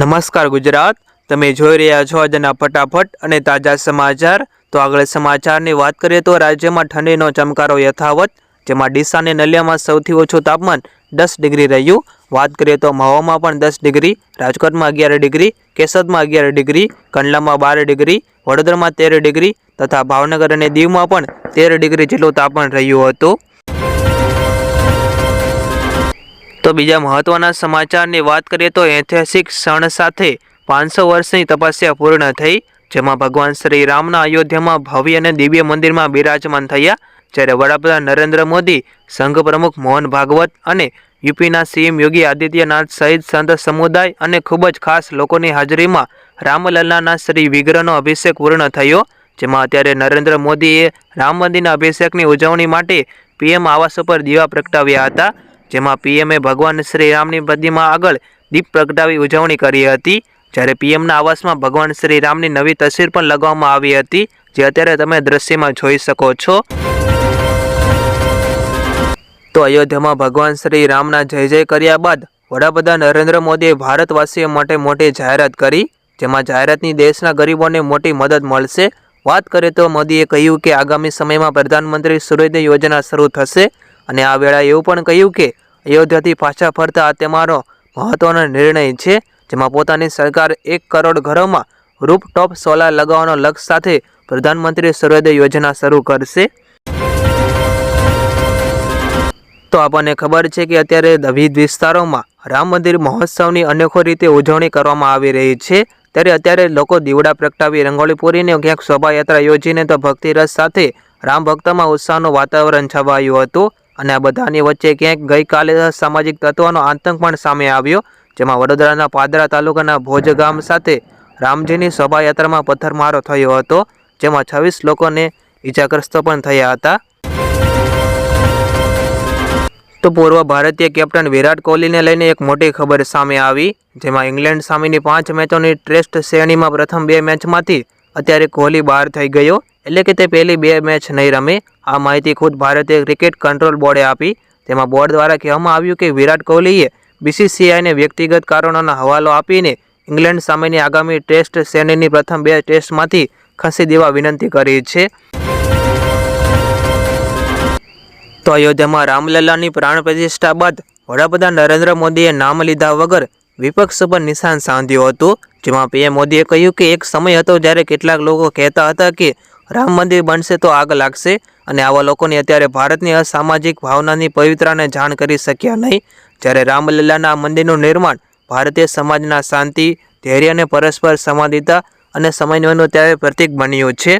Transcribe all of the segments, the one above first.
નમસ્કાર ગુજરાત. તમે જોઈ રહ્યા છો આજના ફટાફટ અને તાજા સમાચાર. તો આગળ સમાચારની વાત કરીએ તો રાજ્યમાં ઠંડીનો ચમકારો યથાવત, જેમાં ડીસા અને નલિયામાં સૌથી ઓછું તાપમાન દસ ડિગ્રી રહ્યું. વાત કરીએ તો મહુવામાં પણ દસ ડિગ્રી, રાજકોટમાં અગિયાર ડિગ્રી, કેશોદમાં અગિયાર ડિગ્રી, કંડલામાં બાર ડિગ્રી, વડોદરામાં તેર ડિગ્રી તથા ભાવનગર અને દીવમાં પણ તેર ડિગ્રી જેટલું તાપમાન રહ્યું હતું. તો બીજા મહત્વના સમાચારની વાત કરીએ તો ઐતિહાસિક ક્ષણ સાથે પાંચસો વર્ષની તપસ્યા પૂર્ણ થઈ, જેમાં ભગવાન શ્રી રામના અયોધ્યામાં ભવ્ય અને દિવ્ય મંદિરમાં બિરાજમાન થયા. જ્યારે વડાપ્રધાન નરેન્દ્ર મોદી, સંઘ પ્રમુખ મોહન ભાગવત અને યુપીના સીએમ યોગી આદિત્યનાથ સહિત સંત સમુદાય અને ખૂબ જ ખાસ લોકોની હાજરીમાં રામલલ્લાના શ્રી વિગ્રહનો અભિષેક પૂર્ણ થયો, જેમાં અત્યારે નરેન્દ્ર મોદીએ રામ મંદિરના અભિષેકની ઉજવણી માટે પીએમ આવાસ ઉપર દીવા પ્રગટાવ્યા હતા. જેમાં પીએમએ ભગવાન શ્રી રામની પ્રતિમા આગળ દીપ પ્રગટાવી ઉજવણી કરી હતી. જ્યારે પીએમના આવાસમાં ભગવાન શ્રી રામની નવી તસવીર પણ લગાવવામાં આવી હતી, જે અત્યારે તમે દ્રશ્યમાં જોઈ શકો છો. તો અયોધ્યામાં ભગવાન શ્રી રામના જય જય કર્યા બાદ વડાપ્રધાન નરેન્દ્ર મોદીએ ભારતવાસીઓ માટે મોટી જાહેરાત કરી, જેમાં જાહેરાતની દેશના ગરીબોને મોટી મદદ મળશે. વાત કરીએ તો મોદીએ કહ્યું કે આગામી સમયમાં પ્રધાનમંત્રી સૂર્યોદય યોજના શરૂ થશે, અને આ વેળાએ એવું પણ કહ્યું કે અયોધ્યાથી પાછા ફરતા આ તમારો મહત્વનો નિર્ણય છે, જેમાં પોતાની સરકાર એક કરોડ ઘરોમાં રૂપટોપ સોલાર લગાવવાનો લક્ષ્ય સાથે પ્રધાનમંત્રી સૂર્યોદય યોજના શરૂ કરશે. તો આપણને ખબર છે કે અત્યારે વિવિધ વિસ્તારોમાં રામ મંદિર મહોત્સવની અનેકો રીતે ઉજવણી કરવામાં આવી રહી છે. ત્યારે અત્યારે લોકો દીવડા પ્રગટાવી રંગોળી પૂરીને ક્યાંક શોભાયાત્રા યોજીને તો ભક્તિરસ સાથે રામ ભક્તમાં ઉત્સાહનું વાતાવરણ છવાયું હતું. અને આ બધાની વચ્ચે ક્યાંક ગઈકાલે સામાજિક તત્વોનો આતંક પણ સામે આવ્યો, જેમાં વડોદરાના પાદરા તાલુકાના ભોજ ગામ સાથે રામજીની શોભાયાત્રામાં પથ્થરમારો થયો હતો, જેમાં છવ્વીસ લોકોને ઈજાગ્રસ્ત પણ થયા હતા. તો પૂર્વ ભારતીય કેપ્ટન વિરાટ કોહલીને લઈને એક મોટી ખબર સામે આવી, જેમાં ઇંગ્લેન્ડ સામેની પાંચ મેચોની ટેસ્ટ શ્રેણીમાં પ્રથમ બે મેચમાંથી અત્યારે કોહલી બહાર થઈ ગયો એટલે કે તે પહેલી બે મેચ નહીં રમે. આ માહિતી ખુદ ભારતીય ક્રિકેટ કંટ્રોલ બોર્ડે આપી. તેમાં બોર્ડ દ્વારા કહેવામાં આવ્યું કે વિરાટ કોહલીએ બીસીસીઆઈને વ્યક્તિગત કારણોનો હવાલો આપીને ઇંગ્લેન્ડ સામેની આગામી ટેસ્ટ શ્રેણીની પ્રથમ બે ટેસ્ટમાંથી ખસી દેવા વિનંતી કરી છે. તો અયોધ્યામાં રામલલ્લાની પ્રાણ પ્રતિષ્ઠા બાદ વડાપ્રધાન નરેન્દ્ર મોદીએ નામ લીધા વગર વિપક્ષ પર નિશાન સાધ્યું હતું. જેમાં પીએમ મોદીએ કહ્યું કે એક સમય હતો જ્યારે કેટલાક લોકો કહેતા હતા કે રામ મંદિર બનશે તો આગ લાગશે અને આવા લોકોની અત્યારે ભારતની અસામાજિક ભાવનાની પવિત્રાને જાણ કરી શક્યા નહીં. જ્યારે રામલીલાના મંદિરનું નિર્માણ ભારતીય સમાજના શાંતિ, ધૈર્ય અને પરસ્પર સમાધિતા અને સમન્વયનું ત્યારે પ્રતીક બન્યું છે.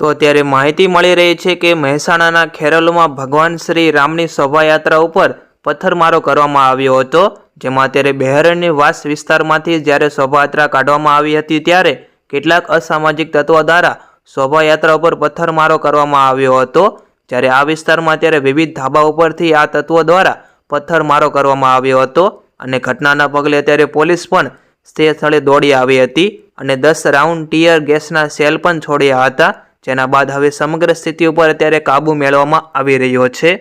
તો અત્યારે માહિતી મળી રહી છે કે મહેસાણાના ખેરલોમાં ભગવાન શ્રી રામની શોભાયાત્રા ઉપર પથ્થરમારો કરવામાં આવ્યો હતો, જેમાં અત્યારે બહેરણની વાસ વિસ્તારમાંથી જ્યારે શોભાયાત્રા કાઢવામાં આવી હતી ત્યારે કેટલાક અસામાજિક તત્વો દ્વારા શોભાયાત્રા ઉપર પથ્થરમારો કરવામાં આવ્યો હતો. જ્યારે આ વિસ્તારમાં અત્યારે વિવિધ ધાબા ઉપરથી આ તત્વો દ્વારા પથ્થરમારો કરવામાં આવ્યો હતો અને ઘટનાના પગલે અત્યારે પોલીસ પણ તે સ્થળે દોડી આવી હતી અને દસ રાઉન્ડ ટીયર ગેસના સેલ પણ છોડ્યા હતા. જેના બાદ હવે સમગ્ર સ્થિતિ ઉપર અત્યારે કાબુ મેળવવામાં આવી રહ્યો છે.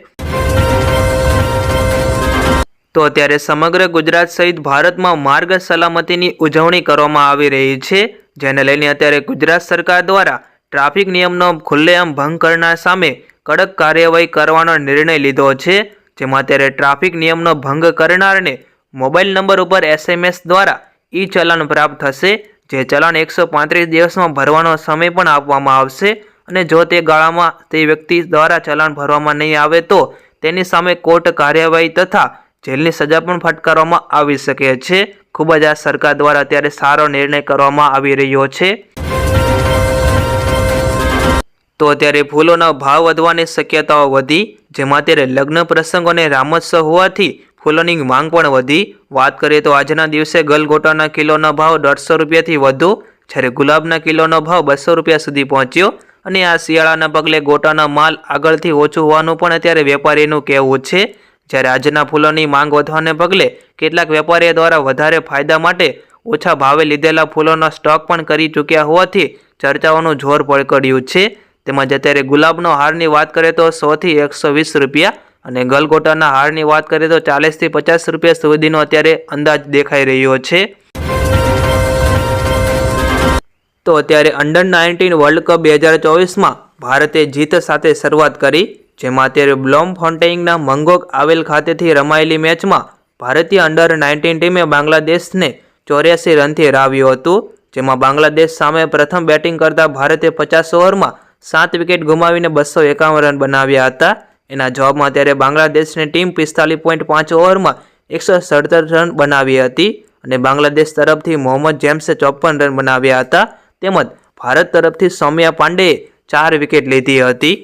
તો અત્યારે સમગ્ર ગુજરાત સહિત ભારતમાં માર્ગ સલામતીની ઉજવણી કરવામાં આવી રહી છે. જેને લઈને અત્યારે ગુજરાત સરકાર દ્વારા ટ્રાફિક નિયમનો ખુલ્લેઆમ ભંગ કરનાર સામે કડક કાર્યવાહી કરવાનો નિર્ણય લીધો છે, જેમાં અત્યારે ટ્રાફિક નિયમનો ભંગ કરનારને મોબાઈલ નંબર ઉપર એસએમએસ દ્વારા ઈ ચલણ પ્રાપ્ત થશે, જે ચલણ એકસો પાંત્રીસ દિવસમાં ભરવાનો સમય પણ આપવામાં આવશે અને જો તે ગાળામાં તે વ્યક્તિ દ્વારા ચલણ ભરવામાં નહીં આવે તો તેની સામે કોર્ટ કાર્યવાહી તથા જેલની સજા પણ ફટકારવામાં આવી શકે છે. ખૂબ જ આ સરકાર દ્વારા અત્યારે સારો નિર્ણય કરવામાં આવી રહ્યો છે. તો અત્યારે ફૂલોના ભાવ વધવાની શક્યતાઓ વધી, જેમાં અત્યારે લગ્ન પ્રસંગો અને રામોત્સવ હોવાથી ફૂલોની માંગ પણ વધી. વાત કરીએ તો આજના દિવસે ગલગોટાના કિલોનો ભાવ દોઢસો રૂપિયાથી વધુ, જ્યારે ગુલાબના કિલોનો ભાવ બસો રૂપિયા સુધી પહોંચ્યો અને આ શિયાળાના પગલે ગોટાનો માલ આગળથી ઓછું હોવાનું પણ અત્યારે વેપારીનું કહેવું છે. જ્યારે આજના ફૂલોની માંગ વધવાને પગલે કેટલાક વેપારીઓ દ્વારા વધારે ફાયદા માટે ઓછા ભાવે લીધેલા ફૂલોનો સ્ટોક પણ કરી ચૂક્યા હોવાથી ચર્ચાઓનું જોર પડકડ્યું છે. તેમજ અત્યારે ગુલાબનો હારની વાત કરીએ તો સોથી એકસો વીસ રૂપિયા અને ગલગોટાના હારની વાત કરીએ તો ચાલીસથી પચાસ રૂપિયા સુધીનો અત્યારે અંદાજ દેખાઈ રહ્યો છે. તો અત્યારે અંડર નાઇન્ટીન વર્લ્ડ કપ બે હજાર ચોવીસમાં ભારતે જીત સાથે શરૂઆત કરી. જેમાં અત્યારે બ્લોમ ફોન્ટેઇંગના મંગોક આવેલ ખાતેથી રમાયેલી મેચમાં ભારતીય અંડર નાઇન્ટીન ટીમે બાંગ્લાદેશને ચોર્યાસી રનથી હરાવ્યું હતું, જેમાં બાંગ્લાદેશ સામે પ્રથમ બેટિંગ કરતા ભારતે પચાસ ઓવરમાં સાત વિકેટ ગુમાવીને બસો એકાવન રન બનાવ્યા હતા. એના જવાબમાં ત્યારે બાંગ્લાદેશની ટીમ પિસ્તાલીસ પોઈન્ટ પાંચ ઓવરમાં એકસો સડસઠ રન બનાવી હતી અને બાંગ્લાદેશ તરફથી મોહમ્મદ જેમ્સે ચોપન રન બનાવ્યા હતા. તેમજ ભારત તરફથી સૌમ્યા પાંડેએ ચાર વિકેટ લીધી હતી.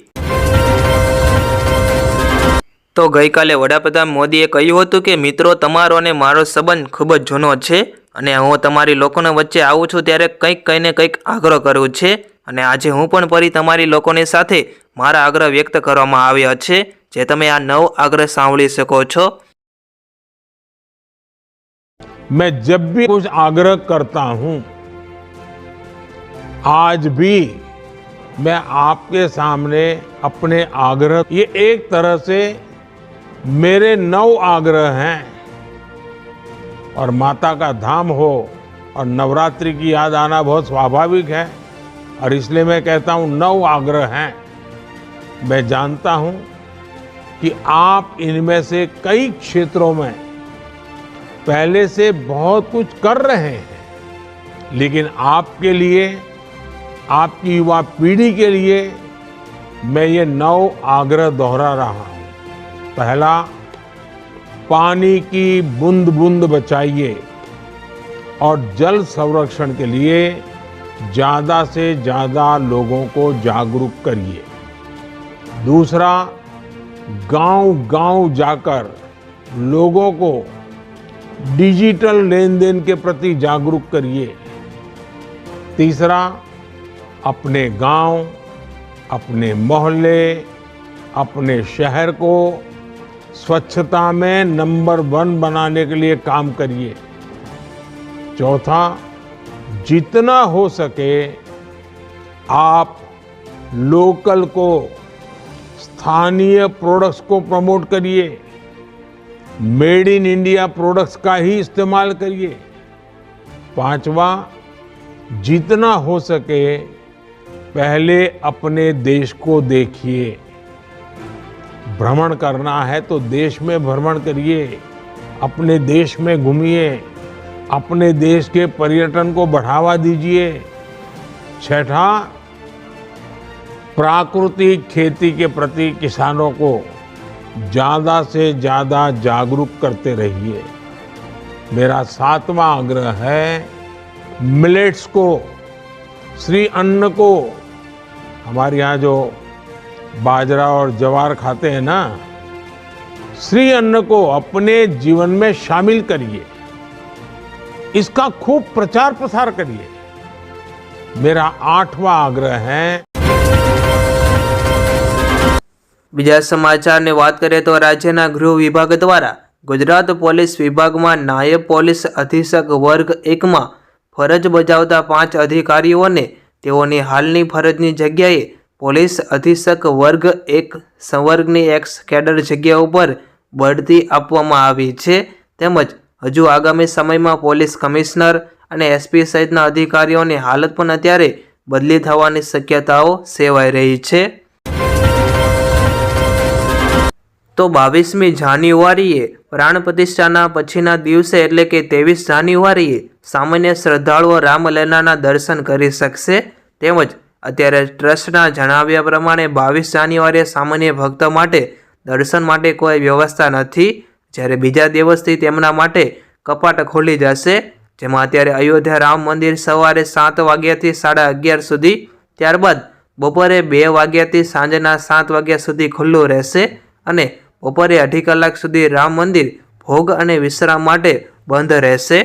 તો ગઈકાલે વડાપ્રધાન મોદીએ કહ્યું હતું કે મિત્રો તમારો અને મારો સંબંધ ખૂબ જ જૂનો છે અને હું તમારી લોકોના વચ્ચે આવું છું ત્યારે કંઈક કહીને કંઈક આગ્રહ કરવું છે અને આજે હું પણ ફરી તમારી લોકોની સાથે મારા આગ્રહ વ્યક્ત કરવામાં આવ્યા છે જે તમે આ નવ આગ્રહ સાંભળી શકો છો मैं जब भी कुछ आग्रह करता हूं आज भी मैं आपके सामने अपने आग्रह ये एक तरह से मेरे नौ आग्रह हैं। और माता का धाम हो और नवरात्रि की याद आना बहुत स्वाभाविक है। और इसलिए मैं कहता हूँ, नौ आग्रह हैं। मैं जानता हूँ कि आप इनमें से कई क्षेत्रों में पहले से बहुत कुछ कर रहे हैं। लेकिन आपके लिए, आपकी युवा पीढ़ी के लिए मैं ये नौ आग्रह दोहरा रहा हूँ। पहला, पानी की बूंद बूंद बचाइए और जल संरक्षण के लिए ज़्यादा से ज़्यादा लोगों को जागरूक करिए। दूसरा गाँव गाँव जाकर लोगों को डिजिटल लेन देन के प्रति जागरूक करिए। तीसरा, अपने गाँव, अपने मोहल्ले, अपने शहर को स्वच्छता में नंबर वन बनाने के लिए काम करिए। चौथा, जितना हो सके आप लोकल को, स्थानीय प्रोडक्ट्स को प्रमोट करिए। मेड इन इंडिया प्रोडक्ट्स का ही इस्तेमाल करिए। पांचवा, जितना हो सके पहले अपने देश को देखिए। भ्रमण करना है तो देश में भ्रमण करिए, अपने देश में घूमिए, अपने देश के पर्यटन को बढ़ावा दीजिए। छठा प्राकृतिक खेती के प्रति किसानों को ज़्यादा से ज़्यादा जागरूक करते रहिए। मेरा सातवां आग्रह है, मिलेट्स को, श्री अन्न को, हमारे यहाँ जो बाजरा और जवार खाते हैं ना श्री अन्न को अपने जीवन में शामिल करिए इसका खूब प्रचार प्रसार करिए मेरा आठवां आग्रह है બીજા સમાચારની વાત કરીએ તો રાજ્યના ગૃહ વિભાગ દ્વારા ગુજરાત પોલીસ વિભાગમાં નાયબ પોલીસ અધિક્ષક વર્ગ એકમાં ફરજ બજાવતા પાંચ અધિકારીઓને તેઓની હાલની ફરજની જગ્યાએ પોલીસ અધિક્ષક વર્ગ એક સંવર્ગની એક્સ કેડર જગ્યા ઉપર બઢતી આપવામાં આવી છે. તેમજ હજુ આગામી સમયમાં પોલીસ કમિશનર અને એસપી સહિતના અધિકારીઓની હાલત પણ અત્યારે બદલી થવાની શક્યતાઓ સેવાઈ રહી છે. તો બાવીસમી જાન્યુઆરીએ પ્રાણ પ્રતિષ્ઠાના પછીના દિવસે એટલે કે ત્રેવીસ જાન્યુઆરીએ સામાન્ય શ્રદ્ધાળુઓ રામલલાના દર્શન કરી શકશે. તેમજ અત્યારે ટ્રસ્ટના જણાવ્યા પ્રમાણે બાવીસ જાન્યુઆરીએ સામાન્ય ભક્તો માટે દર્શન માટે કોઈ વ્યવસ્થા નથી. જ્યારે બીજા દિવસથી તેમના માટે કપાટ ખોલી જશે, જેમાં અત્યારે અયોધ્યા રામ મંદિર સવારે સાત વાગ્યાથી સાડા અગિયાર સુધી, ત્યારબાદ બપોરે બે વાગ્યાથી સાંજના સાત વાગ્યા સુધી ખુલ્લું રહેશે અને બપોરે અઢી કલાક સુધી રામ મંદિર ભોગ અને વિશ્રામ માટે બંધ રહેશે.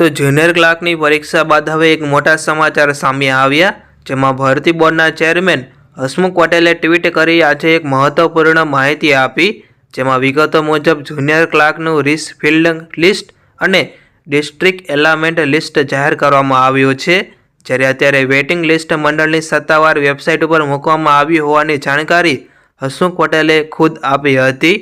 તો જુનિયર ક્લાર્કની પરીક્ષા બાદ હવે એક મોટા સમાચાર સામે આવ્યા, જેમાં ભરતી બોર્ડના ચેરમેન હસમુખ પટેલે ટ્વીટ કરી આજે એક મહત્વપૂર્ણ માહિતી આપી, જેમાં વિગતો મુજબ જુનિયર ક્લાર્કનું રીસ ફિલ્ડ લિસ્ટ અને ડિસ્ટ્રિક્ટ એલામેન્ટ લિસ્ટ જાહેર કરવામાં આવ્યું છે. જ્યારે અત્યારે વેઇટિંગ લિસ્ટ મંડળની સત્તાવાર વેબસાઇટ ઉપર મૂકવામાં આવી હોવાની જાણકારી હસમુખ પટેલે ખુદ આપી હતી.